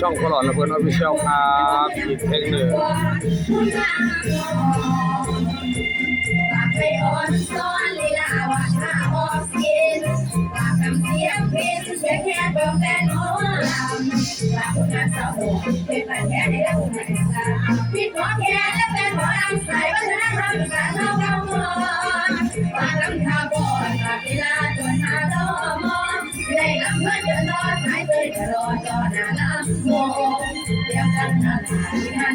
ช่องพลอดระเบิดออฟฟิเชียลครับอีกเพลงหนึ่งเสียงปากคำเสียงเพลงเสียงแค่บอกแฟนหมอลำปาคนนั้นสาวเป็นแฟนแค่ในระบบไหน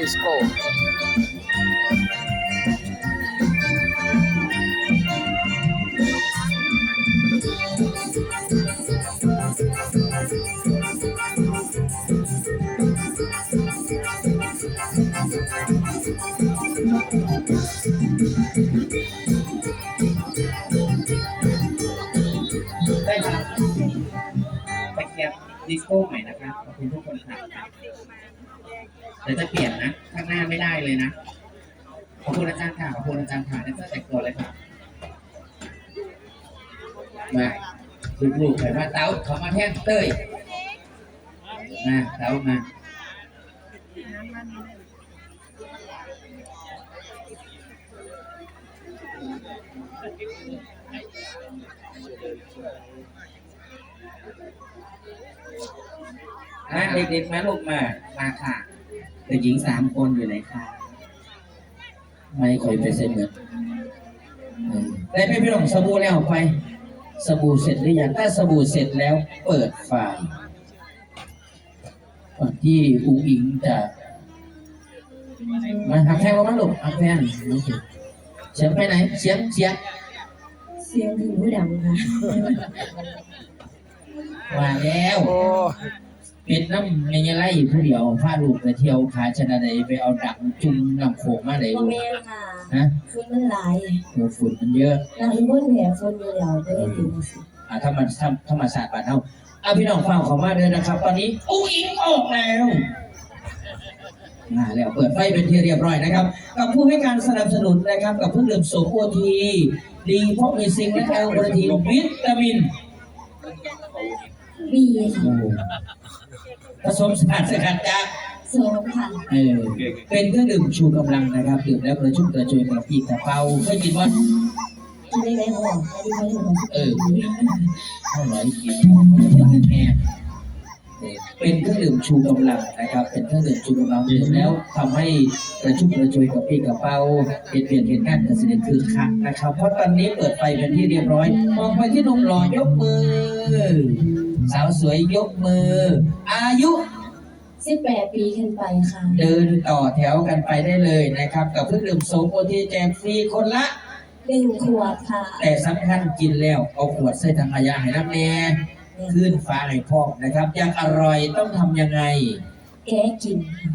ดิสโก้ได้ครับตะเกียบดิสโก้ใหม่นะครับขอบคุณทุกคนครับ ดี๋ยวจะเปลี่ยนนะ ข้างหน้าไม่ได้เลยนะ ขอบคุณอาจารย์ค่ะ ขอบคุณอาจารย์ค่ะได้เสื้อแต่งตัวเลยค่ะ มาลูกๆใส่มาเต้าเขามาแท่นเต้ยมาเต้ามาอะเด็กๆมาลูกมา มาค่ะ เด็กหญิงสามคนอยู่ไหนคะไม่คอยไปเซ็นเงินเออได้ไหมพี่หลงสบู่แล้วไป สบู่เสร็จหรือยังถ้าสบู่เสร็จแล้วเปิดไฟล์ก่อนที่อุ้งอิงจะมาหักแทงว่ามาลูกหักแทงโอเคเสียงไปไหน เสียงเสียงเสียงถึงผู้ดำค่ะว่าแล้วโอ้ เป็นน้ำเมยไล่ผู้เดียวพาลูกไปเที่ยวขาชนะใดไปเอาดักจุ่มลำโขงมาไหนโมลูกเมนค่ะฮะคือมันหลายโอ้ฝุ่นมันเยอะนางพุ่นแผลคนอยู่แล้วจะได้ถึงสิอ่าถ้ามันถ้าถ้ามาศาสตร์บ้านเฮาเอาพี่น้องฟังเของมาเลยนะครับ ตอนนี้อุ้งอิงออกแล้วมาแล้วเปิดไฟเป็นที่เรียบร้อยนะครับ กับผู้ให้การสนับสนุนนะครับ กับเครื่องดื่มโสมโอทีดีเพราะมีซิงค์และแอลกอริทีนวิตามินบีค่ะโอ้ ผสมสารสกัดจากสองค่ะเออเป็นเครื่องดื่มชูกำลังนะครับดื่มแล้วกระชุ่มกระชวยกระปรี้กระเป๋าเคยกินว่าจะได้ไหมหัวอันนี้เขาเรียกว่าเออเท่าไหร่กินแค่ เออเป็นเครื่องดื่มชูกำลังนะครับ เป็นเครื่องดื่มชูกำลังดื่มแล้วทำให้กระชุ่มกระชวยกระปรี้กระเป๋าเปลี่ยนเปลี่ยนเหตุการณ์เกษตรคือคักนะครับ เพราะตอนนี้เปิดไฟเป็นที่เรียบร้อย มองไปที่หนุ่มหล่อยกมือ สาวสวยยกมือ อายุสิบแปดปีขึ้นไปค่ะ เดินต่อแถวกันไปได้เลยนะครับ กับเครื่องดื่มโสมโอทีแจกฟรีคนละหนึ่งขวดค่ะ แต่สำคัญกินแล้วเอาขวดใส่ถังขยะให้น้ำแน่ ขึ้นฟ้าให้พอกนะครับ อยากอร่อยต้องทำยังไง แก้กินค่ะ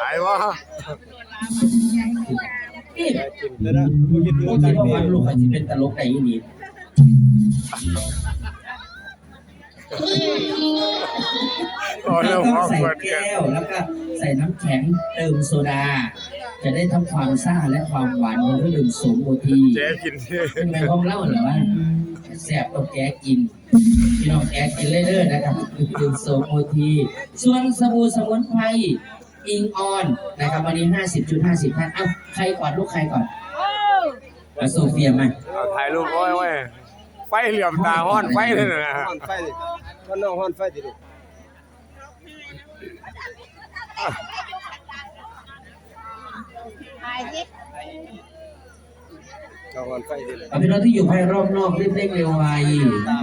หายวะนี่กินได้นะกูคิดดูพูดกัที่นว่านี่วันลูกอาจจะเป็นตลกได้ยี่นี่ตอนเริ่มต้องความใส่เปิดกัแก้นวแล้วก็ใส่น้ำแข็งเติมโซดา จะได้ทั้งความซ่าและความหวานของเครื่องดื่มโสมโอทีเจ๊กินที่เป็นไงของเล่าเหรอว่าแซ่บต้องแกกินพี่น้องแกกินเรื่อยๆนะครับดื่มโซโอทีส่วนสบู่สมุนไพรอิงออนนะครับวันนี้50.50ท่านเอ้าใครก่อนลูกใครก่อนเอาโซเฟียมาเอาถ่ายรูปโอ้ยโอ้ยไฟเหลี่ยมตาห้อนไฟเลยนะฮ้อนไฟดิก็น้องฮ้อนไฟดิลูกน้องฮ้อนไฟดิลูก พี่น้องที่อยู่ภายรอบนอกรีบเร่งเร็วไว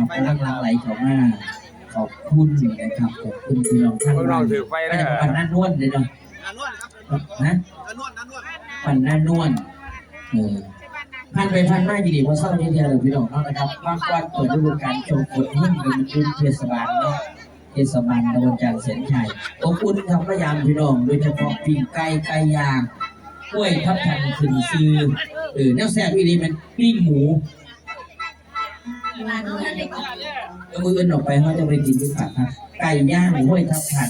กาลังหลังไหลเข้ามาขอบคุณนะครับขอบคุณพี่น้องท่านพวกเราถือไฟนะ ปันน้านวลเลยเนะนะปันน้านวลเออผ่านไปผ่านมาอยู่ดีว่าเศร้านี้ยเดียวเลยพี่น้องเนาะนะครับบางวันเปิดฤดูการชมฝนที่นเป็นพื้นเทศบาลเนาะเทศบาลตะวันจันทร์เสนชัยขอบคุณครับพยายามพี่น้องโดยเฉพาะปิ้ไก่ไก่ยาง กล้วยทับทันขึ้นซื้อเออเน่าแซ่บอีนีมันปิ้งหมูเอามืออื่นออกไปเขาจะไปกินที่ปากนไก่ย่างห้วยทับทัน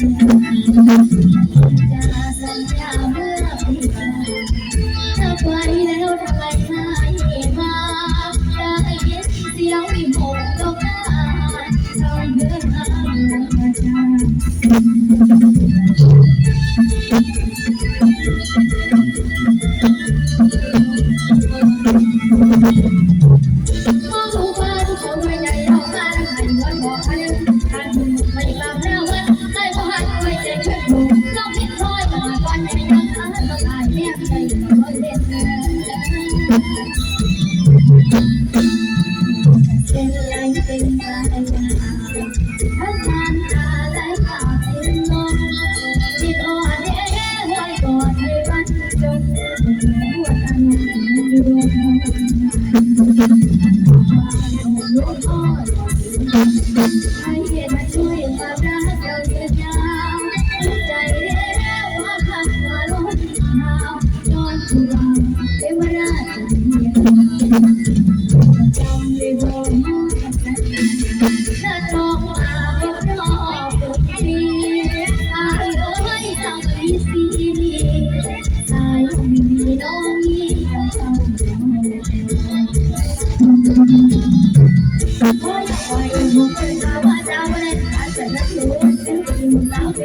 Jangan sampai your heart.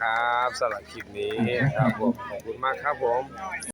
ครับสำหรับคลิปนี้ครับผมขอบคุณมากครับผม